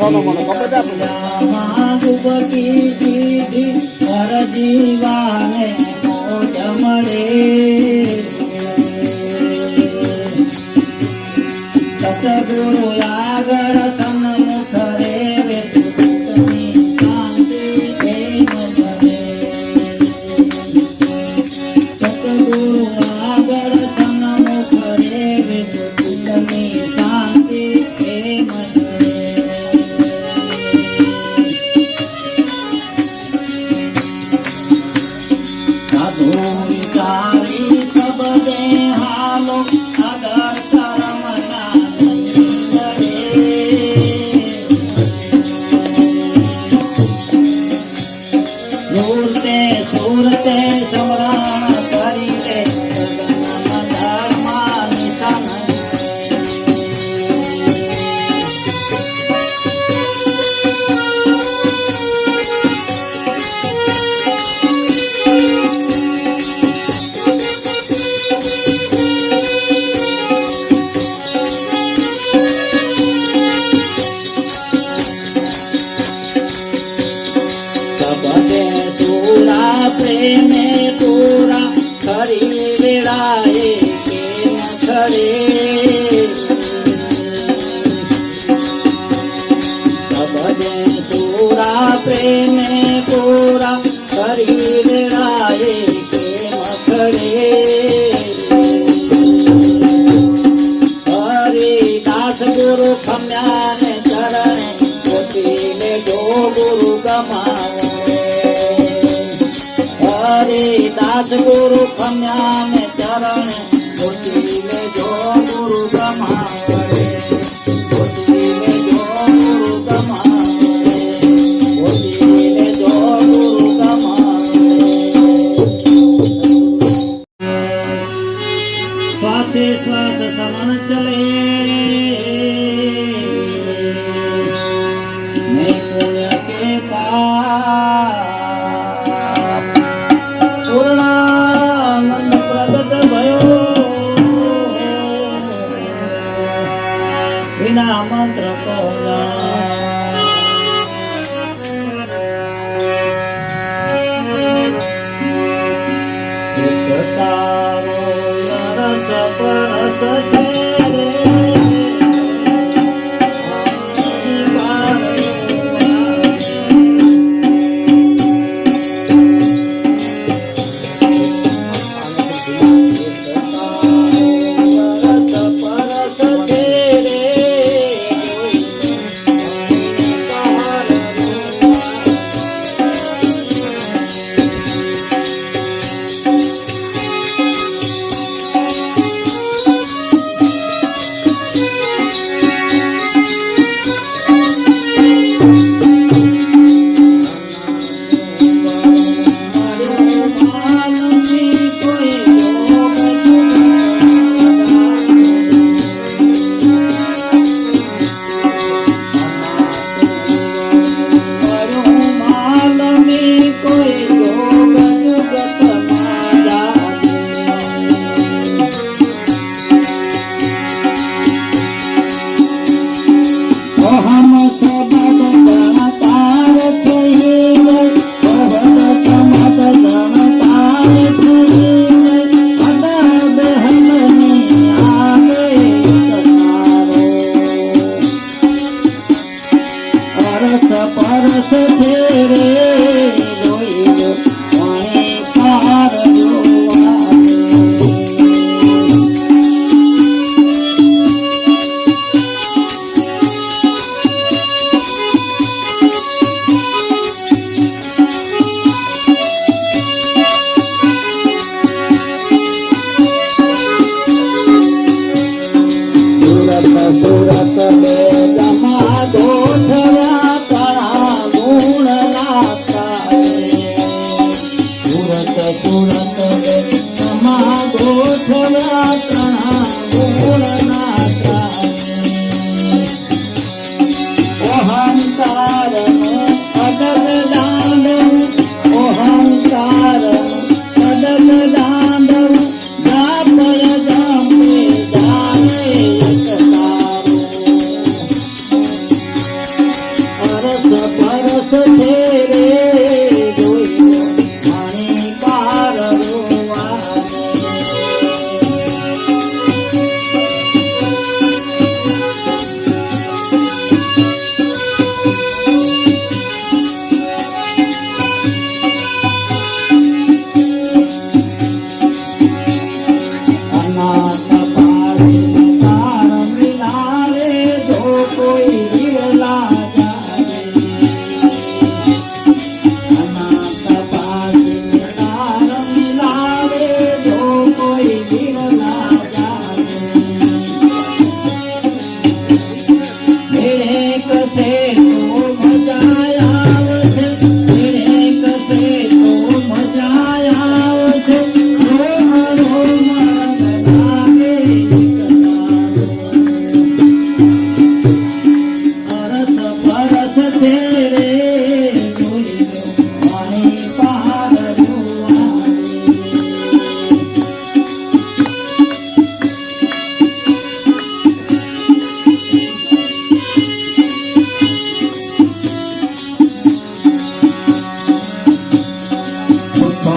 બેસી ગયો સોનો મોનો કપડ આપો. ડુબકી દીધી હર જીવાને મોજ મળે સતગુરુ આગળ સન્મુખ રેવે સુખની શાંતિ પ્રેમ ભરે સતગુરુ આગળ સન્મુખ રેવે તુરા પ્રેમે તુરા ખરી વેળાએ કેમ ખરે સબદે તુરા પ્રેમે પુરા ખરી વેળાએ કેમ ખરે હરે દાસ ગુરુ ખમ્યા ને ચરણે ગુરુ ગમાવે દાસ ગુરુ ખમ્યા ને ચરણે પોતીને જો ગુરુ ગમાવે such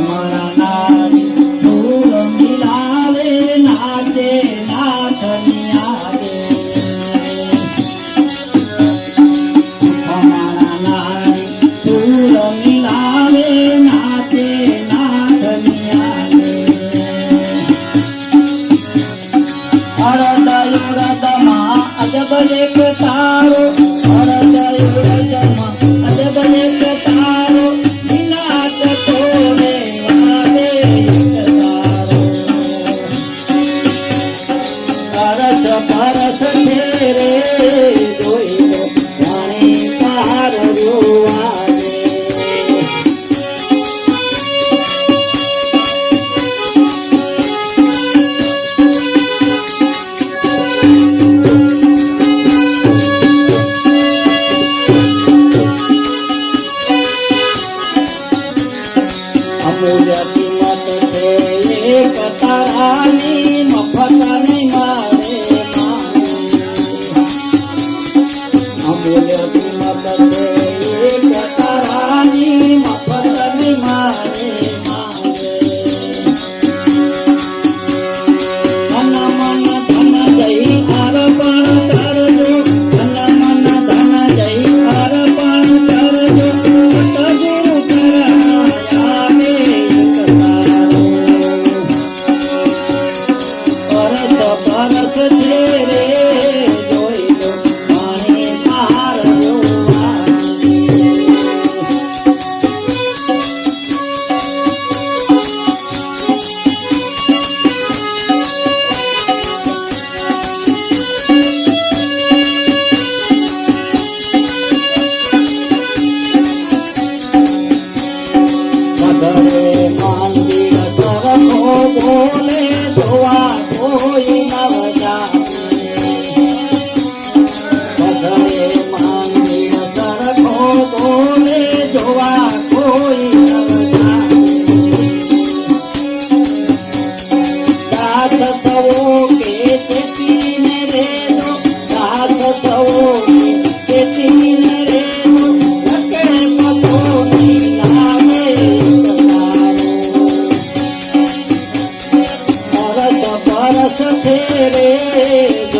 amara সাথে রে